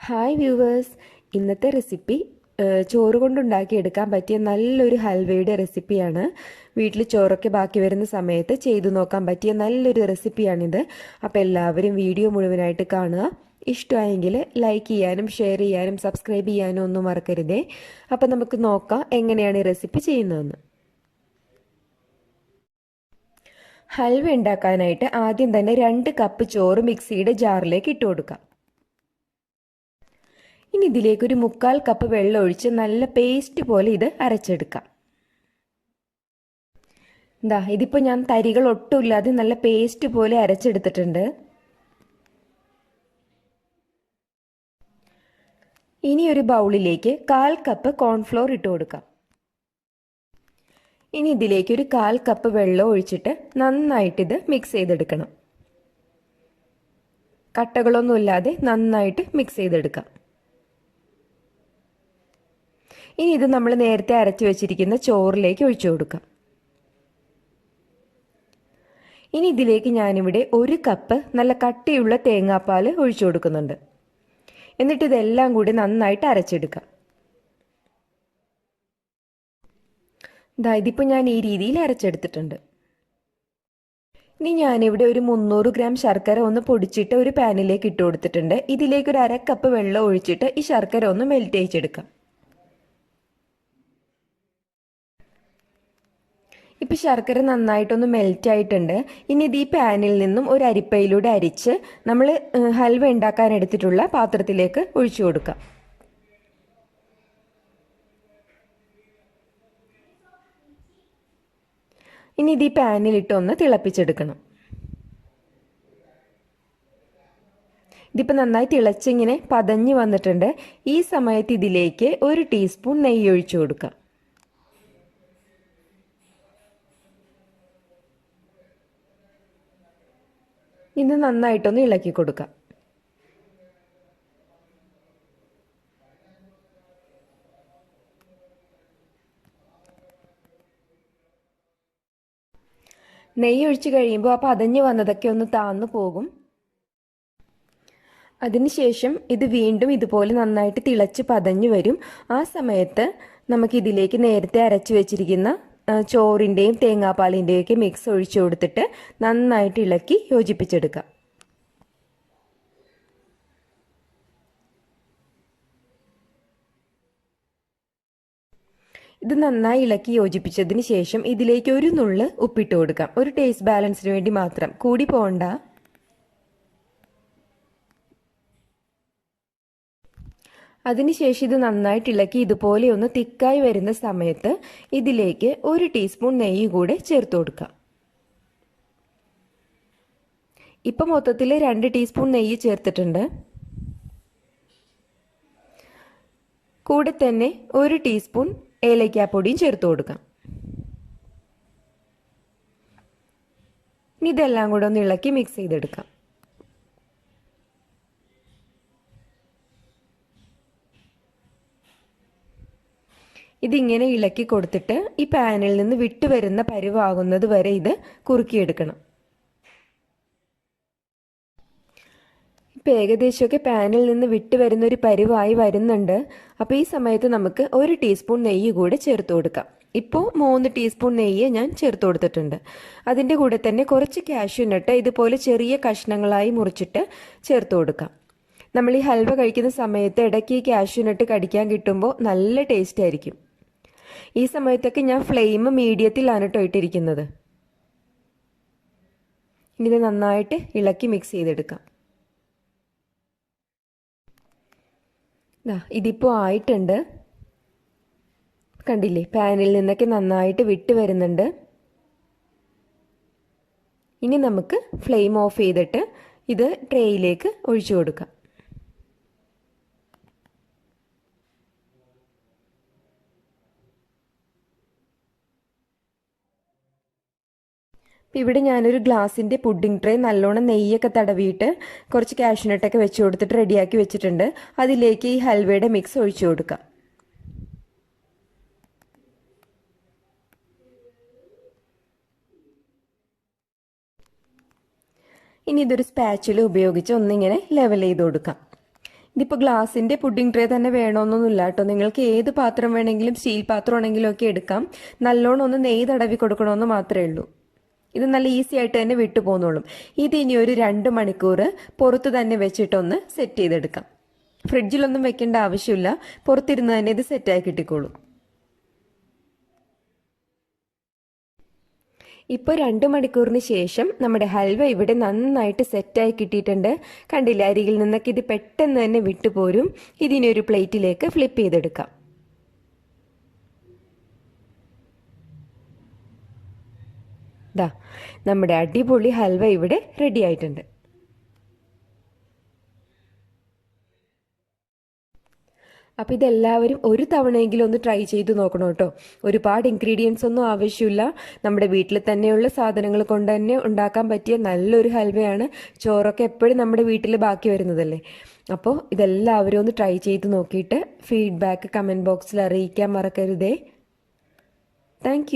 Hi viewers ഇന്നത്തെ recipe ചോറ് കൊണ്ടുണ്ടാക്കി എടുക്കാൻ പറ്റിയ നല്ലൊരു ഹൽവയുടെ റെസിപ്പിയാണ് വീട്ടിൽ ചോറൊക്കെ ബാക്കി വരുന്ന സമയത്ത് ചെയ്തു നോക്കാൻ പറ്റിയ നല്ലൊരു റെസിപ്പിയാണിത് അപ്പോൾ എല്ലാവരും വീഡിയോ മുഴുവനായിട്ട് കാണുക. ഇഷ്ടമായെങ്കിൽ ലൈക്ക് ചെയ്യാനും ഷെയർ ചെയ്യാനും സബ്സ്ക്രൈബ് ചെയ്യാനും ഒന്നും മറക്കരുതേ. അപ്പോൾ നമുക്ക് നോക്കാം എങ്ങനെയാണ് ഈ റെസിപ്പി ചെയ്യുന്നതെന്ന്. ഹൽവ ഉണ്ടാക്കാനായിട്ട് ആദ്യം തന്നെ രണ്ട് കപ്പ് ചോറ് മിക്സിയുടെ ജാറിലേക്ക് ഇട്ട് കൊടുക്കാം. ഇനി ഇതിലേക്ക് ഒരു മുക്കാൽ കപ്പ് വെള്ളം ഒഴിച്ച് നല്ല പേസ്റ്റ് പോലെ ഇത് അരച്ചെടുക്കാം. എന്താ ഇതിപ്പോൾ ഞാൻ തരികൾ ഒട്ടുമില്ലാതെ നല്ല പേസ്റ്റ് പോലെ അരച്ചെടുത്തിട്ടുണ്ട്. ഇനി ഒരു ബൗളിലേക്ക് കാൽ കപ്പ് കോൺഫ്ലോർ ഇട്ട് കൊടുക്കാം. ഇനി ഇതിലേക്ക് ഒരു കാൽ കപ്പ് വെള്ളം ഒഴിച്ചിട്ട് നന്നായിട്ടിത് മിക്സ് ചെയ്തെടുക്കണം. കട്ടകളൊന്നുമില്ലാതെ നന്നായിട്ട് മിക്സ് ചെയ്തെടുക്കാം. ഇനി ഇത് നമ്മൾ നേരത്തെ അരച്ചു വെച്ചിരിക്കുന്ന ചോറിലേക്ക് ഒഴിച്ചു കൊടുക്കാം. ഇനി ഇതിലേക്ക് ഞാനിവിടെ ഒരു കപ്പ് നല്ല കട്ടിയുള്ള തേങ്ങാപ്പാൽ ഒഴിച്ചു കൊടുക്കുന്നുണ്ട്. എന്നിട്ട് ഇതെല്ലാം കൂടി നന്നായിട്ട് അരച്ചെടുക്കാം. ദാ ഇതിപ്പോൾ ഞാൻ ഈ രീതിയിൽ അരച്ചെടുത്തിട്ടുണ്ട്. ഇനി ഞാനിവിടെ ഒരു മുന്നൂറ് ഗ്രാം ശർക്കര ഒന്ന് പൊടിച്ചിട്ട് ഒരു പാനിലേക്ക് ഇട്ട് കൊടുത്തിട്ടുണ്ട്. ഇതിലേക്ക് ഒരു അര കപ്പ് വെള്ളം ഒഴിച്ചിട്ട് ഈ ശർക്കര ഒന്ന് മെൽറ്റ് ചെയ്യിച്ചെടുക്കാം. ഇപ്പം ശർക്കര നന്നായിട്ടൊന്ന് മെൽറ്റ് ആയിട്ടുണ്ട്. ഇനി ഇത് ഈ പാനിൽ നിന്നും ഒരു അരിപ്പയിലൂടെ അരിച്ച് നമ്മൾ ഹൽവ ഉണ്ടാക്കാൻ എടുത്തിട്ടുള്ള പാത്രത്തിലേക്ക് ഒഴിച്ചു കൊടുക്കാം. ഇനി ഇത് ഈ പാനിലിട്ടൊന്ന് തിളപ്പിച്ചെടുക്കണം. ഇതിപ്പോൾ നന്നായി തിളച്ചിങ്ങനെ പതഞ്ഞ് വന്നിട്ടുണ്ട്. ഈ സമയത്ത് ഇതിലേക്ക് ഒരു ടീസ്പൂൺ നെയ്യ് ഒഴിച്ചു കൊടുക്കാം. ഇത് നന്നായിട്ടൊന്ന് ഇളക്കി കൊടുക്കാം. നെയ്യ് ഒഴിച്ചു കഴിയുമ്പോൾ ആ പതഞ്ഞ് വന്നതൊക്കെ ഒന്ന് താന്നു പോകും. അതിനുശേഷം ഇത് വീണ്ടും ഇതുപോലെ നന്നായിട്ട് തിളച്ച് പതഞ്ഞു വരും. ആ സമയത്ത് നമുക്കിതിലേക്ക് നേരത്തെ അരച്ചു വെച്ചിരിക്കുന്ന ചോറിന്റെയും തേങ്ങാപ്പാലിന്റെയും ഒക്കെ മിക്സ് ഒഴിച്ചു കൊടുത്തിട്ട് നന്നായിട്ട് ഇളക്കി യോജിപ്പിച്ചെടുക്കാം ഇത് നന്നായി ഇളക്കി യോജിപ്പിച്ചതിന് ശേഷം ഇതിലേക്ക് ഒരു നുള്ള് ഉപ്പിട്ട് കൊടുക്കാം. ഒരു ടേസ്റ്റ് ബാലൻസിന് വേണ്ടി മാത്രം. കൂടി പോകണ്ട അതിനുശേഷം ഇത് നന്നായിട്ട് ഇളക്കി ഇതുപോലെ ഒന്ന് തിക്കായി വരുന്ന സമയത്ത് ഇതിലേക്ക് ഒരു ടീസ്പൂൺ നെയ്യ് കൂടെ ചേർത്ത് കൊടുക്കാം. ഇപ്പം മൊത്തത്തിൽ രണ്ട് ടീസ്പൂൺ നെയ്യ് ചേർത്തിട്ടുണ്ട്. കൂടെ തന്നെ ഒരു ടീസ്പൂൺ ഏലയ്ക്കാപ്പൊടിയും ചേർത്ത് കൊടുക്കാം. ഇതെല്ലാം കൂടെ ഒന്ന് ഇളക്കി മിക്സ് ചെയ്തെടുക്കാം. ഇതിങ്ങനെ ഇളക്കി കൊടുത്തിട്ട് ഈ പാനിൽ നിന്ന് വിട്ടു വരുന്ന പരുവാകുന്നത് വരെ ഇത് കുറുക്കിയെടുക്കണം. ഇപ്പം ഏകദേശമൊക്കെ പാനിൽ നിന്ന് വിട്ടു വരുന്ന ഒരു പരുവായി വരുന്നുണ്ട്. അപ്പോൾ ഈ സമയത്ത് നമുക്ക് ഒരു ടീസ്പൂൺ നെയ്യ് കൂടെ ചേർത്ത് കൊടുക്കാം. ഇപ്പോൾ മൂന്ന് ടീസ്പൂൺ നെയ്യ് ഞാൻ ചേർത്ത് കൊടുത്തിട്ടുണ്ട്. അതിന്റെ കൂടെ തന്നെ കുറച്ച് കാഷ്യൂ നട്ട് ഇതുപോലെ ചെറിയ കഷ്ണങ്ങളായി മുറിച്ചിട്ട് ചേർത്ത് കൊടുക്കാം. നമ്മൾ ഈ ഹൽവ കഴിക്കുന്ന സമയത്ത് ഇടയ്ക്ക് ഈ കാഷ്യൂ നട്ട് കടിക്കാൻ കിട്ടുമ്പോൾ നല്ല ടേസ്റ്റ് ആയിരിക്കും. ഈ സമയത്തൊക്കെ ഞാൻ ഫ്ലെയിം മീഡിയത്തിലാണ് കേട്ടോ ഇട്ടിരിക്കുന്നത്. ഇനി ഇത് നന്നായിട്ട് ഇളക്കി മിക്സ് ചെയ്തെടുക്കാം. ഇതിപ്പോൾ ആയിട്ടുണ്ട്. കണ്ടില്ലേ പാനിൽ നിന്നൊക്കെ നന്നായിട്ട് വിട്ട് വരുന്നുണ്ട്. ഇനി നമുക്ക് ഫ്ലെയിം ഓഫ് ചെയ്തിട്ട് ഇത് ട്രേയിലേക്ക് ഒഴിച്ചു കൊടുക്കാം. ഇവിടെ ഞാനൊരു ഗ്ലാസിന്റെ പുഡിംഗ് ട്രേ നല്ലോണം നെയ്യൊക്കെ തടവിയിട്ട് കുറച്ച് കാഷ്നട്ടൊക്കെ വെച്ച് കൊടുത്തിട്ട് റെഡിയാക്കി വെച്ചിട്ടുണ്ട്. അതിലേക്ക് ഈ ഹൽവയുടെ മിക്സ് ഒഴിച്ചു കൊടുക്കാം. ഇനി ഇതൊരു സ്പാച്ചിൽ ഉപയോഗിച്ച് ഒന്നിങ്ങനെ ലെവൽ ചെയ്ത് കൊടുക്കാം. ഇതിപ്പോൾ ഗ്ലാസിന്റെ പുഡിംഗ് ട്രേ തന്നെ വേണമെന്നൊന്നുമില്ല കേട്ടോ. നിങ്ങൾക്ക് ഏത് പാത്രം വേണമെങ്കിലും സ്റ്റീൽ പാത്രം ആണെങ്കിലും ഒക്കെ എടുക്കാം. നല്ലോണം ഒന്ന് നെയ്യ് തടവി കൊടുക്കണമെന്ന് മാത്രമേ ഉള്ളൂ. ഇത് നല്ല ഈസി ആയിട്ട് തന്നെ വിട്ടു പോന്നോളും. ഇത് ഇനി ഒരു രണ്ട് മണിക്കൂർ പുറത്ത് തന്നെ വെച്ചിട്ടൊന്ന് സെറ്റ് ചെയ്തെടുക്കാം. ഫ്രിഡ്ജിലൊന്നും വെക്കേണ്ട ആവശ്യമില്ല. പുറത്തിരുന്ന് തന്നെ ഇത് സെറ്റായി കിട്ടിക്കോളും. ഇപ്പോൾ രണ്ട് മണിക്കൂറിന് ശേഷം നമ്മുടെ ഹൽവ ഇവിടെ നന്നായിട്ട് സെറ്റായി കിട്ടിയിട്ടുണ്ട്. കണ്ടില്ല അരികിൽ നിന്നൊക്കെ ഇത് പെട്ടെന്ന് തന്നെ വിട്ടുപോരും. ഇതിനെ ഒരു പ്ലേറ്റിലേക്ക് ഫ്ലിപ്പ് ചെയ്തെടുക്കാം. ദാ നമ്മുടെ അടിപൊളി ഹൽവ ഇവിടെ റെഡി ആയിട്ടുണ്ട്. അപ്പോൾ ഇതെല്ലാവരും ഒരു തവണയെങ്കിലും ഒന്ന് ട്രൈ ചെയ്ത് നോക്കണം കേട്ടോ. ഒരുപാട് ഇൻഗ്രീഡിയൻസ് ഒന്നും ആവശ്യമില്ല. നമ്മുടെ വീട്ടിൽ തന്നെയുള്ള സാധനങ്ങൾ കൊണ്ട് തന്നെ ഉണ്ടാക്കാൻ പറ്റിയ നല്ലൊരു ഹൽവയാണ് ചോറൊക്കെ എപ്പോഴും നമ്മുടെ വീട്ടിൽ ബാക്കി വരുന്നതല്ലേ. അപ്പോൾ ഇതെല്ലാവരും ഒന്ന് ട്രൈ ചെയ്ത് നോക്കിയിട്ട് ഫീഡ്ബാക്ക് കമന്റ് ബോക്സിൽ അറിയിക്കാൻ മറക്കരുതേ. താങ്ക്